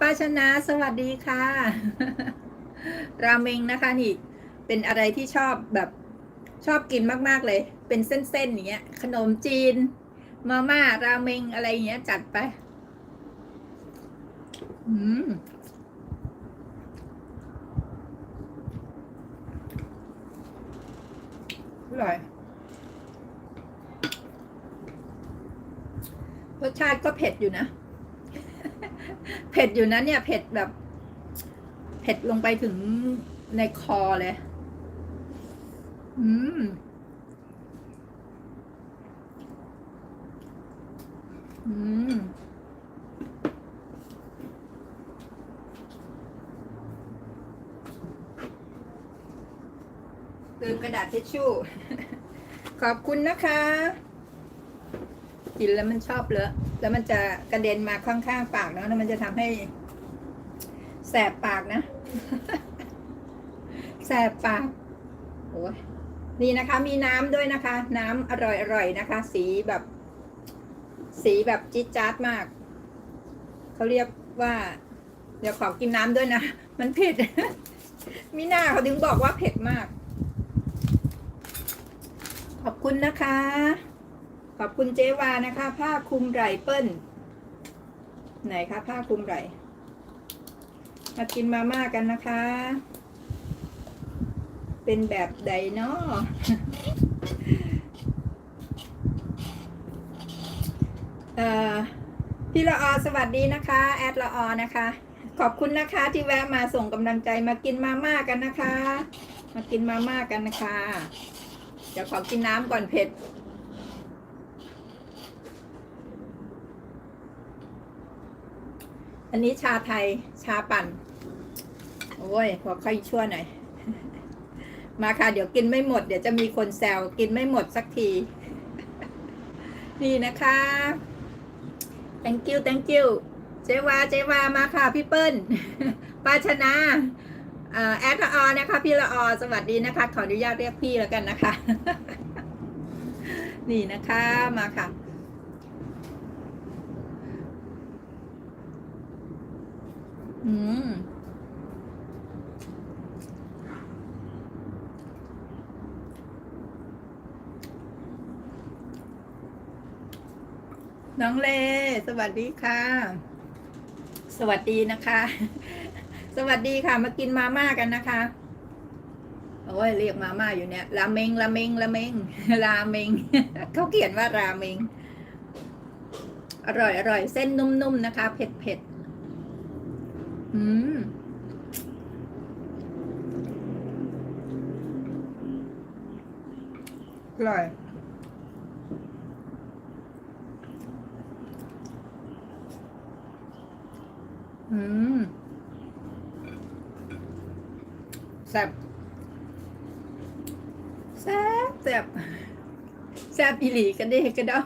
ป้าชนะ สวัสดีค่ะ ราเมงนะคะนี่ เป็นอะไรที่ชอบแบบชอบกินมากๆเลย เป็นเส้นๆอย่างเงี้ย ขนมจีน มาม่า ราเมงอะไรอย่างเงี้ย จัดไป อืมอร่อยรสชาติก็เผ็ดอยู่นะ เผ็ดอยู่นะเนี่ยเผ็ดแบบ เผ็ดลงไปถึงในคอเลย อืม อืมลืมกระดาษทิชชู่ ขอบคุณนะคะ กินแล้วมันชอบเลอะ แล้วมันจะกระเด็นมาข้างๆปากเนาะแล้วมันจะทำให้ แสบปากนะ แสบปากโอ้ยนี่นะคะ มีน้ำด้วยนะคะ น้ำอร่อยๆนะคะ สีแบบ สีแบบจี๊ดจ๊าดมาก เขาเรียกว่า เดี๋ยวขอกินน้ำด้วยนะ มันเผ็ดมีหน้าเขาถึงบอกว่าเผ็ดมาก ขอบคุณนะคะ ขอบคุณเจวานะคะ ผ้าคลุมไหล่เปิ้ล ไหนคะผ้าคลุมไหล่มากินมาม่ากันนะคะ เป็นแบบใดเนาะเอ่อพี่ละออสวัสดีนะคะ แอดละออนะคะ ขอบคุณนะคะที่แวะมาส่งกำลังใจมากินมาม่ากันนะคะ มากินมาม่ากันนะคะ เดี๋ยวขอกินน้ำก่อนเผ็ด อันนี้ชาไทยชาปั่น โอ้ย ขอค่อยชั่วหน่อย มาค่ะ เดี๋ยวกินไม่หมด เดี๋ยวจะมีคนแซวกินไม่หมดสักที นี่นะคะ thank you thank you เจวาเจวามาค่ะ พี่เปิ้ลปาชนะแอดละออนะคะ พี่ละออสวัสดีนะคะ ขออนุญาตเรียกพี่แล้วกันนะคะ นี่นะคะมาค่ะ อืมน้องเล สวัสดีค่ะ สวัสดีนะคะ สวัสดีค่ะ มากินมาม่ากันนะคะ โอ้ยเรียกมาม่าอยู่เนี่ย ราเมง ราเมง ราเมง ราเมง เขาเขียนว่าราเมง อร่อยอร่อย เส้นนุ่มๆนะคะ เผ็ดเผ็ด อืม อร่อย อืม แซ่บ แซ่บแซ่บแซ่บอีหลีกันเด้กันเดา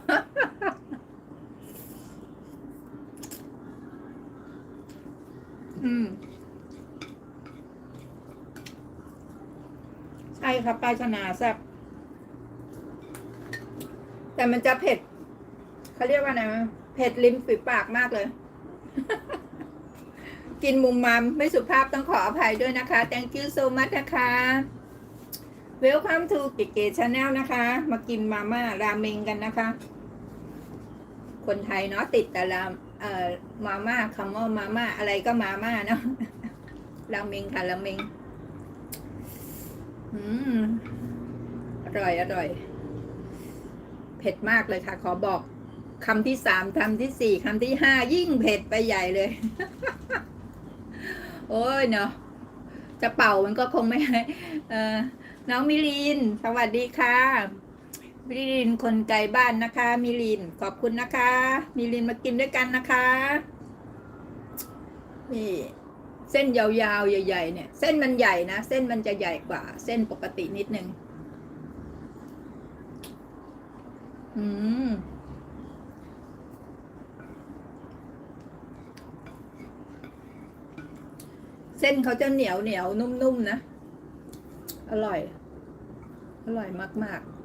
อืม ใช่ครับปลาชนาแซ่บแต่มันจะเผ็ดเขาเรียกว่าไงเผ็ดลิ้มฝีปากมากเลย กินมุมมามไม่สุภาพต้องขออภัยด้วยนะคะ thank you so much นะคะ welcome to เก๋ๆ channel นะคะ มากินมาม่าราเมงกันนะคะ คนไทยเนาะติดแต่ราม เอ่อมาม่าคำว่ามาม่าอะไรก็มาม่าเนาะราเมงค่ะราเมงอืมอร่อยอร่อย เผ็ดมากเลยค่ะ ขอบอกคำที่สามคำที่สี่คำที่ห้ายิ่งเผ็ดไปใหญ่เลย โอ้ยเนาะจะเป่ามันก็คงไม่ให้เออน้องมิลิน สวัสดีค่ะ มิลินคนไกลบ้านนะคะ มิลินขอบคุณนะคะ มิลินมากินด้วยกันนะคะนี่เส้นยาวๆใหญ่ ๆ เนี่ย เส้นมันใหญ่นะ เส้นมันจะใหญ่กว่า เส้นปกตินิดนึงอืมเส้นเขาจะเหนียวเหนียวนุ่มๆนะอร่อย อร่อยมากๆ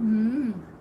嗯。